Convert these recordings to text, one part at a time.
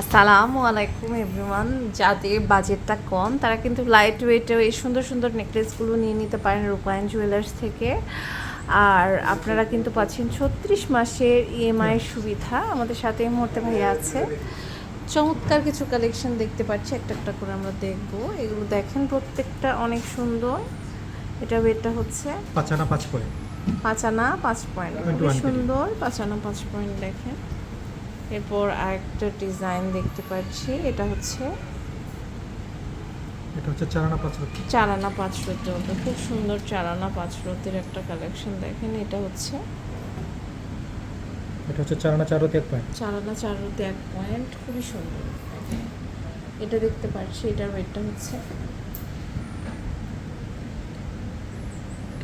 আসসালামু আলাইকুম এভরিওয়ান। যাদের বাজেটটা কম তারা কিন্তু লাইট ওয়েটে এই সুন্দর সুন্দর নেকলেসগুলো নিয়ে নিতে পারেন রূপায়ণ জুয়েলার্স থেকে। আর আপনারা কিন্তু পাচ্ছেন ছত্রিশ মাসের ইএমআই সুবিধা আমাদের সাথে এই মুহূর্তে ভাইয়া আছে। চমৎকার কিছু কালেকশন দেখতে পাচ্ছি একটা একটা করে আমরা দেখব। এগুলো দেখেন প্রত্যেকটা অনেক সুন্দর। এটা ওয়েটটা হচ্ছে পাঁচ আনা পাঁচ পয়েন্ট। পাঁচ আনা পাঁচ পয়েন্ট। খুবই সুন্দর পাঁচ আনা পাঁচ পয়েন্ট দেখেন। এরপর আরেকটা ডিজাইন দেখতে পাচ্ছি এটা হচ্ছে এটা হচ্ছে চার আনা পাঁচ রতি চার আনা পাঁচ রতি মতো খুব সুন্দর চার আনা পাঁচ রতির একটা কালেকশন দেখেন এটা হচ্ছে এটা হচ্ছে চার আনা চার রতি এক পয়েন্ট। চার আনা চার রতি এক পয়েন্ট খুবই সুন্দর। এটা দেখতে পাচ্ছি এটার ওয়েটটা হচ্ছে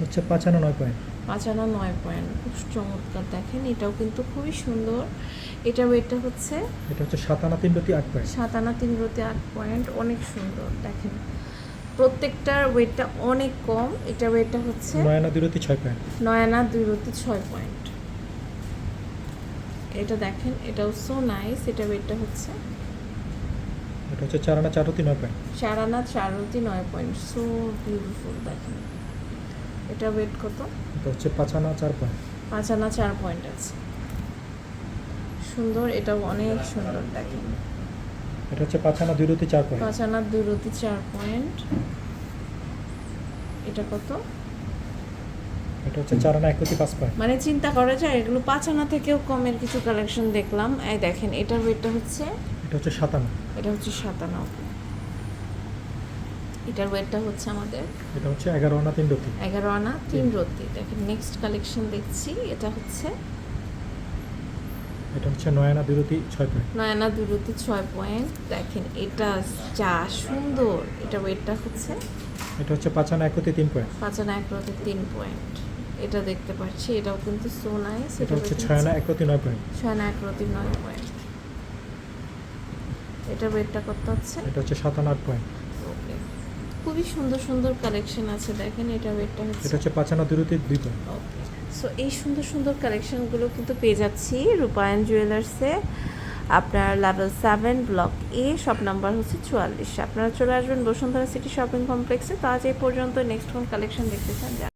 হচ্ছে পাঁচ আনা নয় পয়েন্ট। পাঁচ আনা নয় পয়েন্ট। খুব চমৎকার। দেখেন এটাও কিন্তু খুবই সুন্দর। এটা ওয়েটটা হচ্ছে এটা হচ্ছে সাত আনা তিন রতি আট পয়েন্ট। সাত আনা তিন রতি আট পয়েন্ট। অনেক সুন্দর। দেখেন প্রত্যেকটার ওয়েটটা অনেক কম। এটা ওয়েটটা হচ্ছে নয় আনা দুই রতি ছয় পয়েন্ট। নয় আনা দুই রতি ছয় পয়েন্ট। এটা দেখেন এটাও সো নাইস এটা ওয়েটটা হচ্ছে এটা হচ্ছে চার আনা চার রতি নয় পয়েন্ট। চার আনা চার রতি নয় পয়েন্ট। সো বিউটিফুল দেখেন। এটা ওয়েট কত? এটা হচ্ছে পাঁচ আনা চার পয়েন্ট পাঁচ আনা চার পয়েন্ট আছে। সুন্দর এটাও অনেক সুন্দর দেখেন। এটা হচ্ছে পাঁচ আনা দুই রতি চার পয়েন্ট পাঁচ আনা দুই রতি চার পয়েন্ট এটা কত? এটা হচ্ছে চার আনা এক রতি পাঁচ পয়েন্ট মানে চিন্তা করা যায় এগুলো পাঁচ আনা থেকেও কমের কিছু কালেকশন দেখলাম। এই দেখেন এটার ওয়েটটা হচ্ছে? এটা হচ্ছে সাত আনা এটা হচ্ছে সাতান্ন। এটার ওয়েটটা হচ্ছে আমাদের এটা হচ্ছে এগারো আনা তিন রতি। এগারো আনা তিন। রতি। দেখেন নেক্সট কালেকশন দেখছি। এটা হচ্ছে এটা হচ্ছে নয় আনা দুই রতি ছয় পয়েন্ট নয় আনা দুই রতি ছয় পয়েন্ট দেখেন এটা যা সুন্দর। এটা ওয়েটটা হচ্ছে এটা হচ্ছে পাঁচ আনা এক রতি তিন পয়েন্ট পাঁচ আনা এক রতি তিন পয়েন্ট এটা দেখতে পাচ্ছি এটাও কিন্তু সো নাইস এটা হচ্ছে ছয় আনা এক রতি নয় পয়েন্ট ছয় আনা এক রতি নয় পয়েন্ট এটা ওয়েটটা কত হচ্ছে এটা হচ্ছে সাত আনা আট পয়েন্ট খুবই সুন্দর সুন্দর কালেকশন আছে। দেখেন এটা ওয়েটটা হচ্ছে এটা হচ্ছে পাঁচ আনা দুই সো এই সুন্দর সুন্দর কালেকশনগুলো কিন্তু পেয়ে যাচ্ছি রূপায়ণ জুয়েলার্সে আপনার level seven block A shop number হচ্ছে চুয়াল্লিশ। আপনারা চলে আসবেন বসুন্ধরা সিটি শপিং কমপ্লেক্সে তো আজ এই পর্যন্ত নেক্সট কোন কালেকশন দেখতে চান